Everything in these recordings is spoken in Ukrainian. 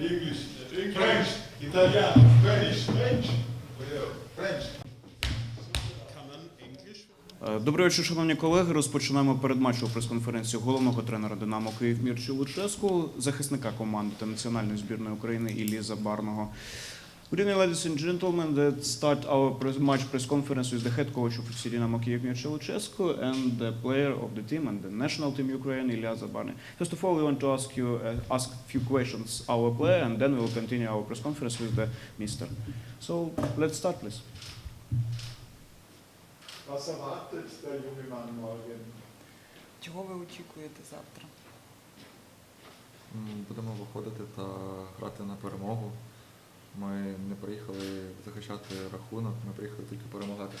English, French, Italiano, Spanish, French, French. Добрий вечір, шановні колеги. Розпочинаємо передматчу прес-конференцію головного тренера Динамо Київ Мірчі Луческу, захисника команди та національної збірної України Іллі Забарного. Good evening, ladies and gentlemen. Let's start our press match press conference with the head coach of FC Dynamo Kyiv Mircea Luchescu and the player of the team and the national team Ukraine, Ilya Zabarny. First of all, we want to ask you uh, ask a few questions our player, and then we will continue our press conference with the mister. So let's start, please. Was erwartet der junge Mann morgen? Чого ви очікуєте завтра? Будемо виходити та грати на перемогу. Ми не приїхали захищати рахунок, ми приїхали тільки перемагати.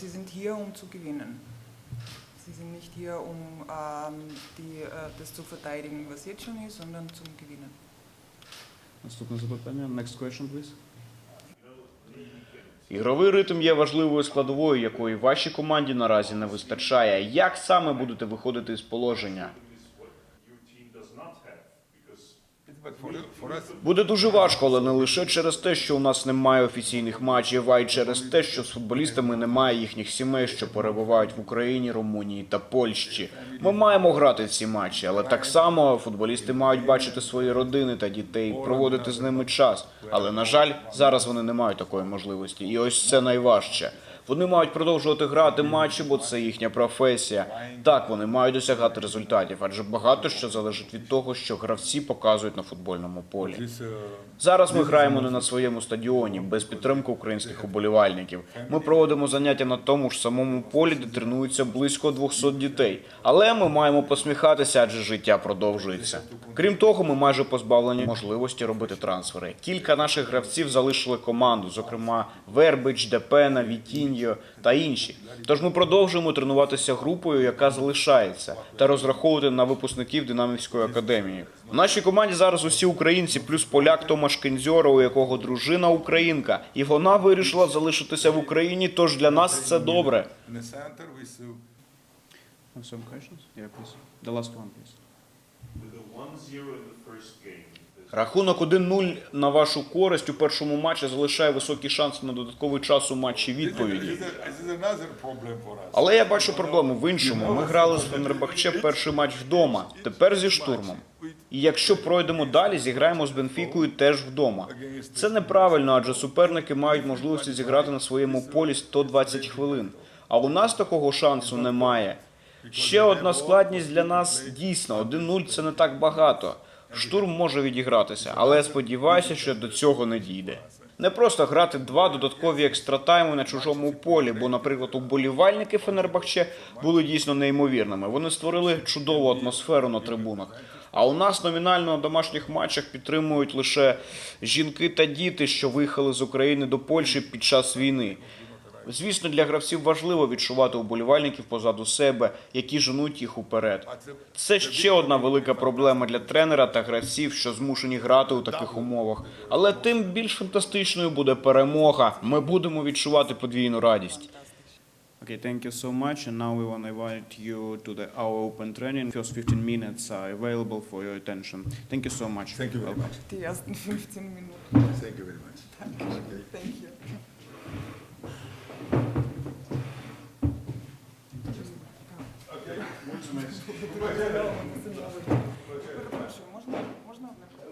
Sie sind hier, um zu gewinnen. Sie sind nicht hier, um ähm, die, äh, das zu verteidigen, was jetzt schon ist, sondern zum Gewinnen. Наступне запитання. Next question, please. Ігровий ритм є важливою складовою, якої вашій команді наразі не вистачає. Як саме будете виходити з положення? Буде дуже важко, але не лише через те, що у нас немає офіційних матчів, а й через те, що з футболістами немає їхніх сімей, що перебувають в Україні, Румунії та Польщі. Ми маємо грати ці матчі, але так само футболісти мають бачити свої родини та дітей, проводити з ними час. Але на жаль, зараз вони не мають такої можливості, і ось це найважче. Вони мають продовжувати грати матчі, бо це їхня професія. Так, вони мають досягати результатів, адже багато що залежить від того, що гравці показують на футбольному полі. Зараз ми граємо не на своєму стадіоні, без підтримки українських уболівальників. Ми проводимо заняття на тому ж самому полі, де тренуються близько 200 дітей. Але ми маємо посміхатися, адже життя продовжується. Крім того, ми майже позбавлені можливості робити трансфери. Кілька наших гравців залишили команду, зокрема Вербич, Депена, Вітіньо та інші. Тож ми продовжуємо тренуватися групою, яка залишається, та розраховувати на випускників Динамівської академії. В нашій команді зараз усі українці, плюс поляк Томаш Кензьора, у якого дружина українка, і вона вирішила залишитися в Україні. Тож для нас це добре. the center Some questions? Yeah, please. The last one, please. With a 1-0 in the first game, Рахунок 1-0 на вашу користь у першому матчі залишає високий шанс на додатковий час у матчі відповіді. Але я бачу проблему в іншому. Ми грали з Фенербахче перший матч вдома, тепер зі штурмом. І якщо пройдемо далі, зіграємо з Бенфікою теж вдома. Це неправильно, адже суперники мають можливості зіграти на своєму полі 120 хвилин. А у нас такого шансу немає. Ще одна складність для нас дійсно 1-0 це не так багато. Штурм може відігратися, але сподіваюся, що до цього не дійде. Не просто грати два додаткові екстратайми на чужому полі, бо, наприклад, уболівальники Фенербахче були дійсно неймовірними. Вони створили чудову атмосферу на трибунах. А у нас номінально на домашніх матчах підтримують лише жінки та діти, що виїхали з України до Польщі під час війни. Звісно, для гравців важливо відчувати уболівальників позаду себе, які женуть їх уперед. Це ще одна велика проблема для тренера та гравців, що змушені грати у таких умовах. Але тим більш фантастичною буде перемога. Ми будемо відчувати подвійну радість. Okay, thank you so much. And now we want to invite you to the our open training. First 15 minutes are available for your attention. Thank you so much. Thank you very much. Die ersten 15 Minuten. Thank you very much. Thank you. Mulțumesc. Mulțumesc. Mulțumesc. Mulțumesc. Mulțumesc. Mulțumesc. Mulțumesc.